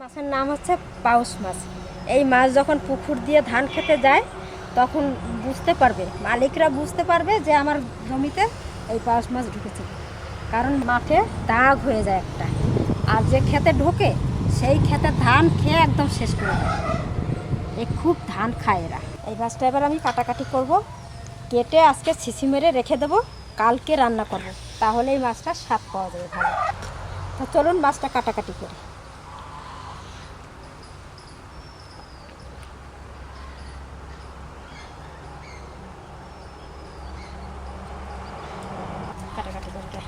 মাছের নাম হচ্ছে পাউস মাছ। এই মাছ যখন পুকুর দিয়ে ধান খেতে যায়, তখন বুঝতে পারবে, মালিকরা বুঝতে পারবে যে আমার জমিতে এই পাউস মাছ ঢুকেছে। কারণ মাঠে দাগ হয়ে যায় একটা। আর যে খেতে ঢোকে, সেই খেতে ধান খেয়ে একদম শেষ করে দেয়। এ খুব ধান খায় এরা। এই মাছটা এবার আমি কাটাকাটি করব। কেটে আজকে ছিসি মেরে রেখে দেবো, কালকে রান্না করব। তাহলে এই মাছটা স্বাদ পাওয়া যাবে ভালো। তো চলুন মাছটা কাটাকাটি করি কাটাকাটি করতে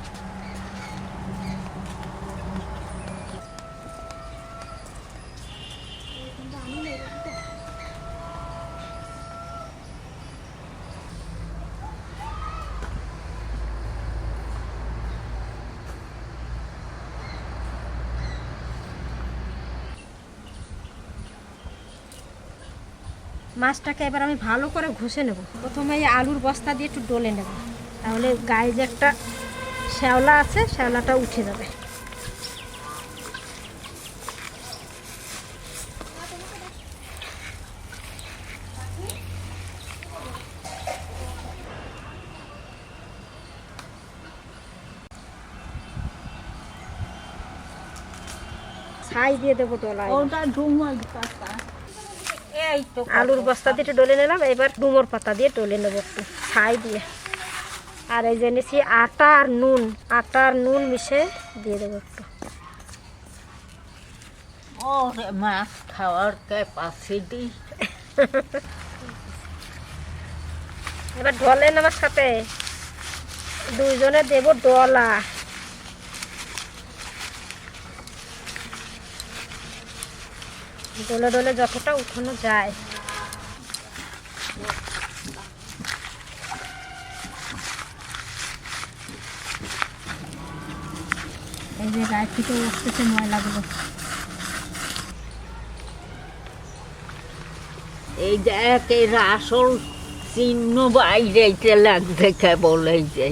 মাছটাকে এবার আমি ভালো করে ঘষে নেব। প্রথমে এই আলুর বস্তা দিয়ে একটু ডলে নেব। তাহলে গায়ে যে একটা শ্যাওলা আছে, শ্যাওলাটা উঠে যাবে। ছাই দিয়ে দেবো ডলায়। ওটা ডুমল আলুর বস্তা দিয়ে ডলে নিলাম এবার ডুমোর পাতা দিয়ে ডলে নেব একটু ছাই দিয়ে। আর এই যে নিয়েছি আটা আর নুন আটা আর নুন মিশে দিয়ে দেবো একটু। ওরে মাছ খাওয়ার ক্যাপাসিটি এবার ঢলেন আমার সাথে দুইজনে দেবো ডলা। ডলে ডলে যতটা উঠানো যায়। এই যে গায়ে থেকে উঠতেছে ময়লাগুলো এই দেখ এর আসল চিহ্ন বাইরেতে লাগছে কেবল এই যে।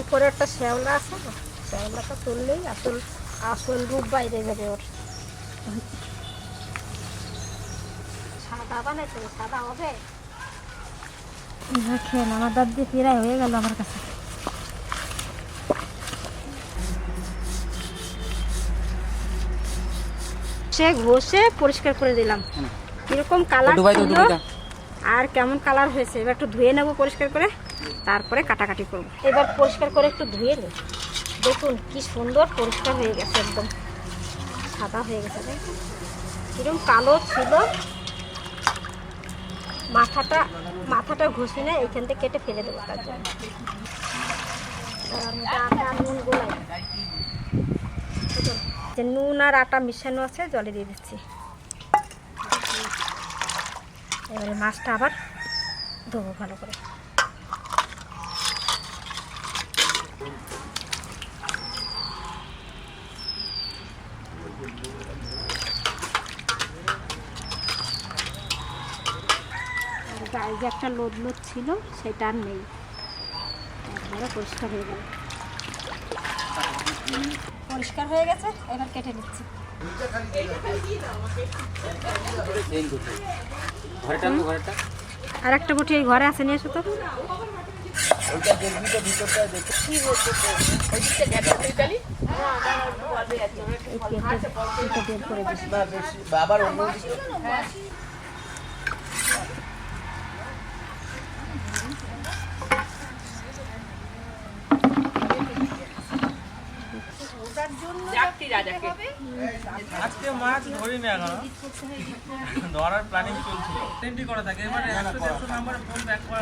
উপরে একটা শ্যাওলা আছে না? শ্যাওলাটা তুললেই আসল আসল রূপ বাইরে যাবে ওর দেখেন আমার দাঁত দিয়ে প্রায় হয়ে গেল আমার কাছে। সে ঘষে পরিষ্কার করে দিলাম। কীরকম কালার ছিল আর কেমন কালার হয়েছে এবার একটু ধুয়ে নেব পরিষ্কার করে তারপরে কাটাকাটি করব। এবার পরিষ্কার করে একটু ধুয়ে নেব দেখুন কি সুন্দর পরিষ্কার হয়ে গেছে একদম। সাদা হয়ে গেছে কীরকম কালো ছিল। মাথাটা মাথাটা ঘষে নেয় এইখান থেকে কেটে ফেলে দেবো তার জন্য। যে নুন আর আটা মিশানো আছে, জলে দিয়ে দিচ্ছি। এবারে মাছটা আবার ধোবো ভালো করে আর গায়ে যে একটা লোদ লোদ ছিল সেটা আর নেই। একবারে পরিষ্কার হয়ে গেল। পরিষ্কার হয়ে গেছে এবার কেটে নিচ্ছি। আর একটা বটি এই ঘরে আছে নিয়ে এসো তো। এই পেঁপে- পেঁপে বের করে দিচ্ছি। বাবার অন্য আজকে মাছ ধরি না এখনও। ধরার প্ল্যানিং চলছিল। এন্ট্রি করা থাকে। এবারে একশো দেড়শো ফোন ব্যাক করা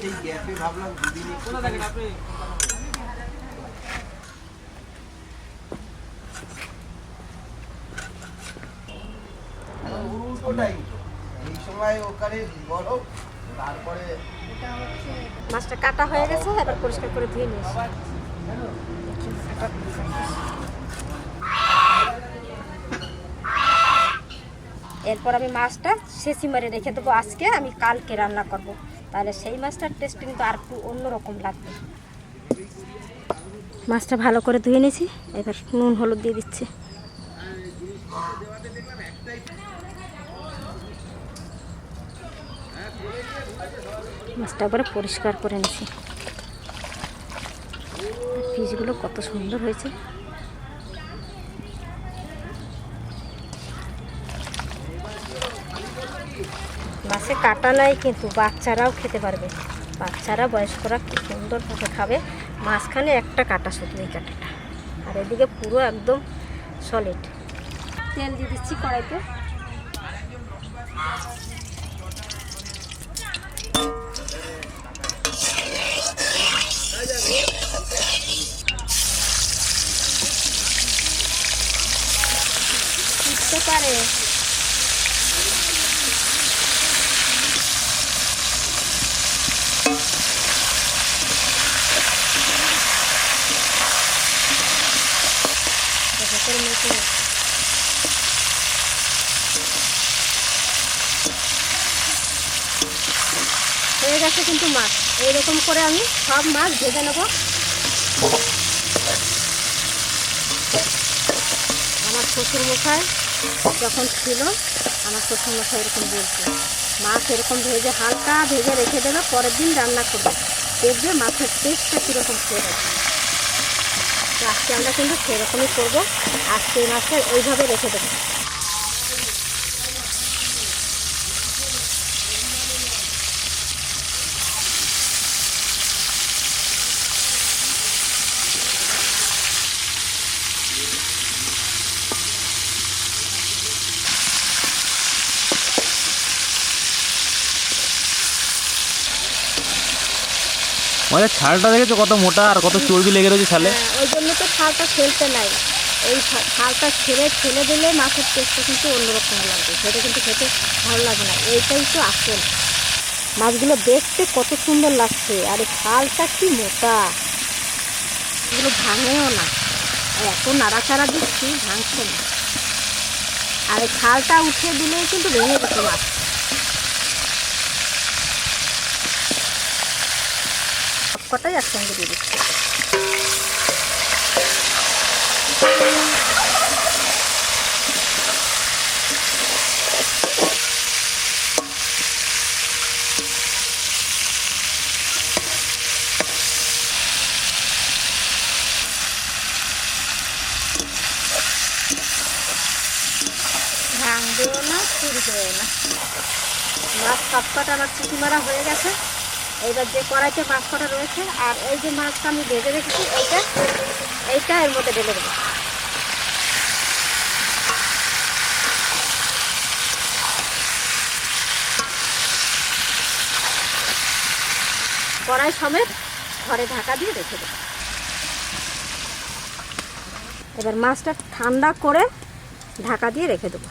সেই গ্যাপে ভাবলাম দুদিন কোথা থাকেন আপনি? উল্টোটাই। এই সময় ওখানে তারপরে মাছটা কাটা হয়ে গেছে এবার পরিষ্কার করে ধুয়ে নিয়ে এরপর আমি মাছটা শেষি মারে রেখে দেবো আজকে আমি কালকে রান্না করব। তাহলে সেই মাছটার টেস্ট কিন্তু আর একটু অন্যরকম লাগবে। মাছটা ভালো করে ধুয়ে নিয়েছি এবার নুন হলুদ দিয়ে দিচ্ছি। মাছটা একবারে পরিষ্কার করে নিছি। পিসগুলো কত সুন্দর হয়েছে। মাছে কাটা নাই কিন্তু বাচ্চারাও খেতে পারবে। বাচ্চারা বয়স্করা খুব সুন্দরভাবে খাবে। মাঝখানে একটা কাটা শুধু এই কাটাটা। আর এদিকে পুরো একদম সলিড তেল দিয়ে দিচ্ছি কড়াইতে। ফুটতে পারে। হয়ে গেছে কিন্তু মাছ এইরকম করে আমি সব মাছ ভেজে নেব আমার শ্বশুর মশাই যখন ছিল, আমার শ্বশুর মশাই এরকম বলছে মাছ এরকম ভেজে হালকা ভেজে রেখে দেবে, পরের দিন রান্না করবে। দেখবে মাছের টেস্টটা কীরকম খেয়ে তো আজকে আমরা কিন্তু সেরকমই করব। আজকে মাছটা এইভাবে রেখে দেবো। মানে ছালটা দেখেছ কত মোটা আর কত চর্বি লেগে রয়েছে ছালে? হ্যাঁ, ওই জন্য তো ছালটা ফেলতে নাই। এই ছালটা ছেড়ে ফেলে দিলে মাছের টেস্টটা কিন্তু অন্যরকম লাগবে। সেটা কিন্তু খেতে ভালো লাগে না। এইটাই তো আসল। মাছগুলো দেখতে কত সুন্দর লাগছে। আর এই ছালটা কি মোটা। এগুলো ভাঙেও না। এত নাড়াচাড়া দিচ্ছি ভাঙছে না। আর এই ছালটা উঠিয়ে দিলেই কিন্তু ভেঙে যেত মাছ। সবকটাই একসঙ্গে দিয়ে দিচ্ছি। ভাঙবেও না ছুটবেও না। মাছ সবকটা আমার চিঠি মারা হয়ে গেছে। এইবার যে কড়াইতে মাছ কটা রয়েছে, আর এই যে মাছটা আমি ভেজে রেখেছি, এইটা এইটা এর মধ্যে ঢেলে দেবো। কড়াই সমেত ঘরে ঢাকা দিয়ে রেখে দেবো। এবার মাছটা ঠান্ডা করে ঢাকা দিয়ে রেখে দেবো।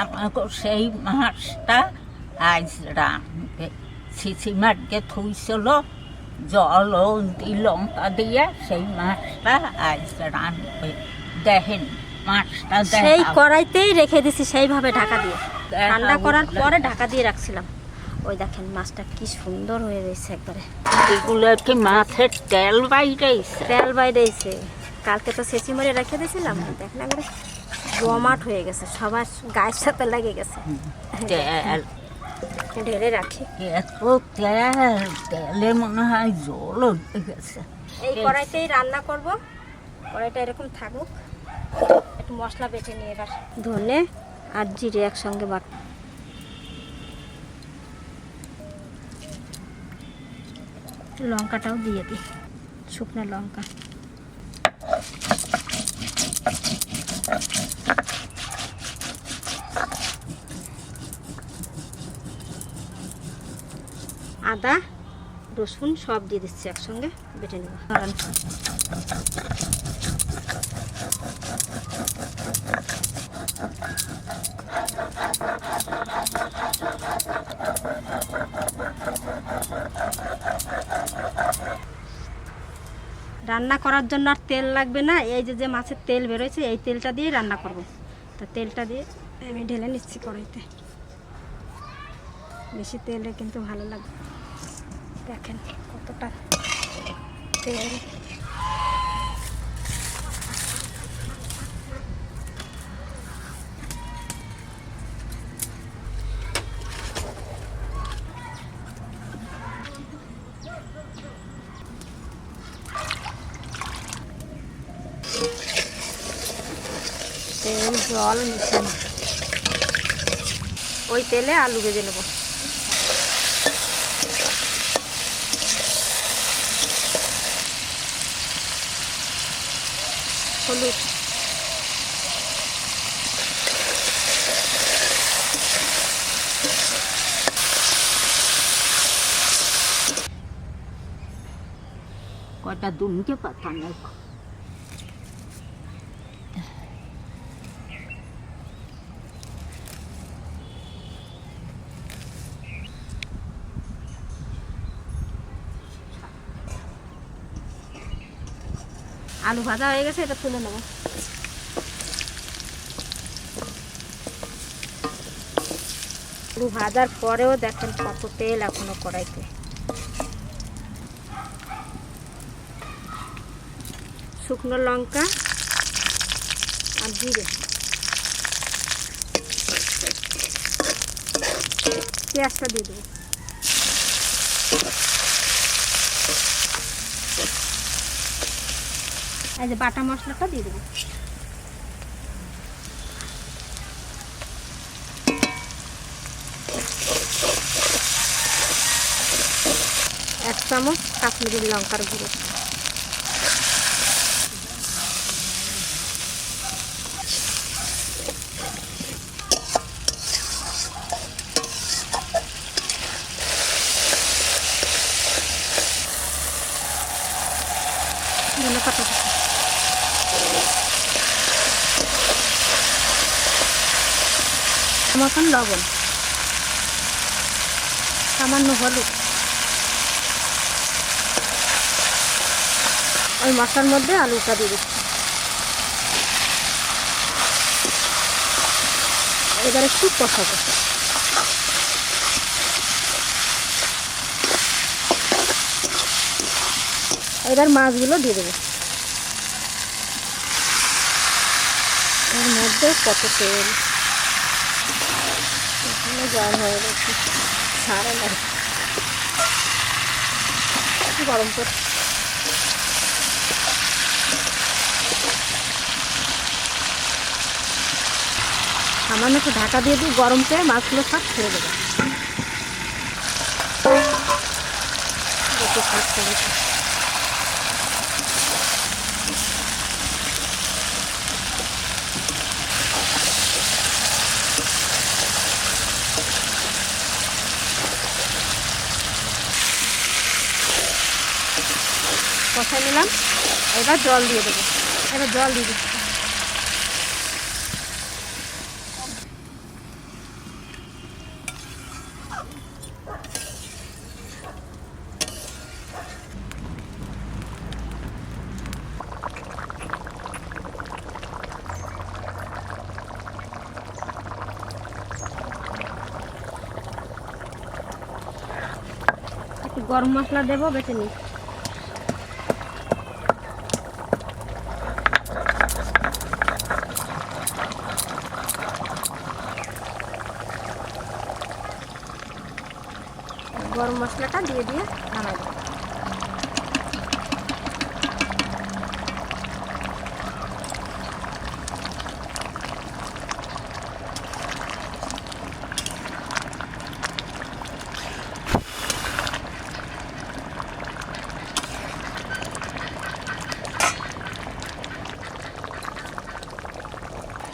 আমাকে সেই মাছটা আজ রাঁধবে। সিসিমারকে থুইছিল জল দি লঙ্কা দিয়ে সেই মাছটা আজ রাঁধবে। দেখেন মাছটা সেই কড়াইতেই রেখে দিছি সেইভাবে ঢাকা দিয়ে। ঠান্ডা করার পরে ঢাকা দিয়ে রাখছিলাম। ওই দেখেন মাছটা কি সুন্দর হয়ে রয়েছে একবারে। এগুলো কি মাছের তেল বাইরেছে তেল বাইরে কালকে তো সেচি মরে রেখে দিয়েছিলাম। দেখেন একবারে জমাট হয়ে গেছে সবার গায়ের সাথে লেগে গেছে। ঢেলে রাখি। এত তেলে মনে হয় জল উঠে গেছে। এই কড়াইতেই রান্না করব। কড়াইটা এরকম থাকুক। একটু মশলা বেটে নিয়ে এবার ধনে আর জিরে একসঙ্গে বাট লঙ্কাটাও দিয়ে দিই শুকনো লঙ্কা। আদা, রসুন সব দিয়ে দিচ্ছি একসঙ্গে, বেটে নেব। রান্না করার জন্য আর তেল লাগবে না, এই যে যে মাছের তেল বেরোয়েছে, এই তেলটা দিয়ে রান্না করব। তা তেলটা দিয়ে আমি ঢেলে নিচ্ছি কড়াইতে। বেশি তেলে কিন্তু ভালো লাগবে দেখেন কতটা তেল। তেল জল ওই তেলে আলু ভেজে নেব। হলুদ। কটা দুমকে পাতা নেই আলু ভাজা হয়ে গেছে, এটা তুলে নেব। আলু ভাজার পরেও দেখেন কত তেল এখনও কড়াইতে। শুকনো লঙ্কা আর জিরে। পেঁয়াজটা দিয়ে দেবো। এই যে বাটা মশলাটা দিয়ে দেবো। এক চামচ কাশ্মীরি লঙ্কার গুঁড়ো ধনে পাতা কুচি। মতন লবণ। সামান্য হলুদ। ওই মশলার মধ্যে আলুটা দিয়ে দিচ্ছি। এবার একটু কষাবো। এবার মাছগুলো দিয়ে দেবো। এর মধ্যে কত তেল? জল হয়ে গেছে। সারা লাগে গরম করে। সামান্য একটু ঢাকা দিয়ে দিই, গরম করে মাছগুলো সব ছেড়ে দেবে শাক করে কষাই নিলাম। এবার জল দিয়ে দেবো। এবার জল দিয়ে দিচ্ছি। গরম মশলা দেবো, বেটে নিই গরম মশলাটা দিয়ে দিয়ে নামাই দেবো।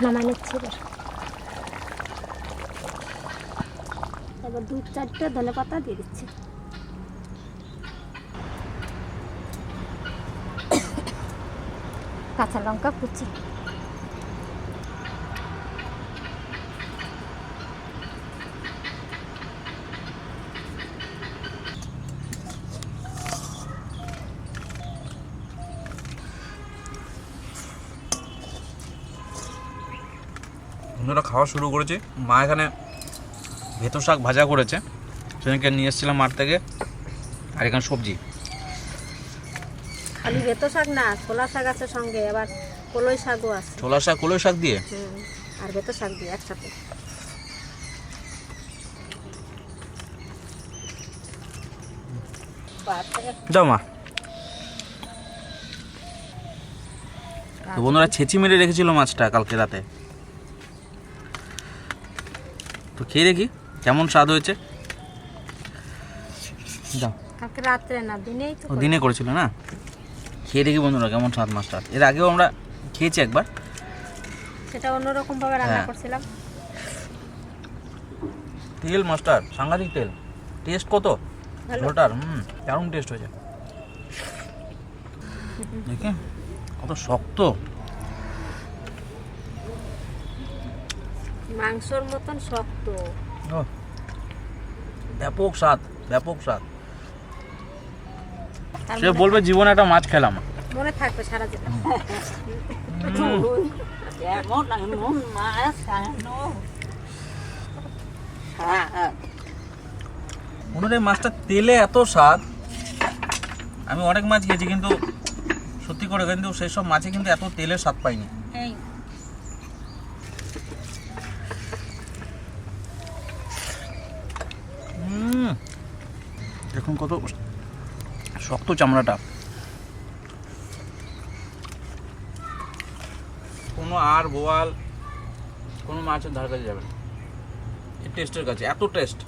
নামাই নিচ্ছি এবার। এবার দু চারটে ধনে পাতা দিয়ে দিচ্ছি। কাঁচা লঙ্কা কুচি বন্ধুরা, খাওয়া শুরু করেছি। মা এখানে ভেতর শাক ভাজা করেছে। সেদিনকে নিয়ে এসেছিলাম মাঠ থেকে। আর এখানে সবজি। খালি বেতো শাক না ছোলা শাক আছে সঙ্গে আবার কলই শাকও আছে। ছোলা শাক কলই শাক দিয়ে? আর বেতো শাক দিয়ে একসাথে। যাও মা। তো বন্ধুরা ছেঁচি মেরে রেখেছিল মাছটা কালকে রাতে। তো খেয়ে দেখি কেমন স্বাদ হয়েছে। যাও। কালকে রাত্রে না দিনেই তো দিনে করেছিল না? খেয়ে দেখি বন্ধুরা কেমন স্বাদ মাছটা এর আগেও আমরা খেয়েছি একবার। সেটা অন্যরকম ভাবে রান্না হ্যাঁ। করছিলাম। তেল মাছটার সাংঘাতিক তেল। টেস্ট কত? ঝোলটার হুম দারুণ টেস্ট হয়েছে। দেখে কত শক্ত। মাংসর মতন শক্ত। ও, ব্যাপক স্বাদ ব্যাপক স্বাদ। সে বলবে জীবনে একটা মাছ খেলাম মনে থাকবে সারা জীবন। এমন এমন মাছ কেন? হ্যাঁ। মাছটা তেলে এত স্বাদ আমি অনেক মাছ খেয়েছি কিন্তু সত্যি করে কিন্তু সেই সব মাছে কিন্তু এত তেলের স্বাদ পাইনি। হুম। দেখুন কত শক্ত চামড়াটা। কোনো আর বোয়াল কোনো মাছের ধার কাছে যাবে না। টেস্টের কাছে, এত টেস্ট।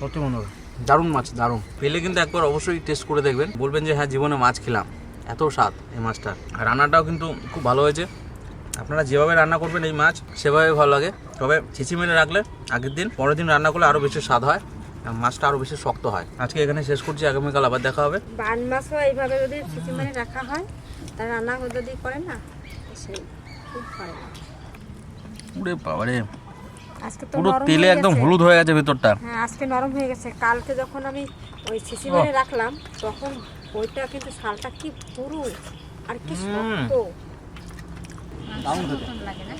সত্যি মনোরম দারুণ মাছ দারুণ। পেলে কিন্তু একবার অবশ্যই টেস্ট করে দেখবেন। বলবেন যে হ্যাঁ জীবনে মাছ খেলাম। এত স্বাদ এই মাছটা আর রান্নাটাও কিন্তু খুব ভালো হয়েছে। আপনারা যেভাবে রান্না করবেন এই মাছ সেভাবে ভালো লাগে। তবে ছিচি মেরে রাখলে আগের দিন পরের দিন রান্না করলে আরও বেশি স্বাদ হয় আর মাছটা আরও বেশি শক্ত হয়। আজকে এখানে শেষ করছি। আগামীকাল আবার দেখা হবে। বান মাছও এইভাবে যদি সিসিমানি রাখা হয় তার রান্না যদি করে না সেই খুব ভালো। উরে বাবারে! তো পুরো নরম তেলে একদম হলুদ হয়ে গেছে ভেতরটা। হ্যাঁ আজকে নরম হয়ে গেছে। কালকে যখন আমি ওই সিসিমানি রাখলাম তখন ওইটা কিন্তু শালটা কি পুরু আর কি। শক্ত। লাগে না?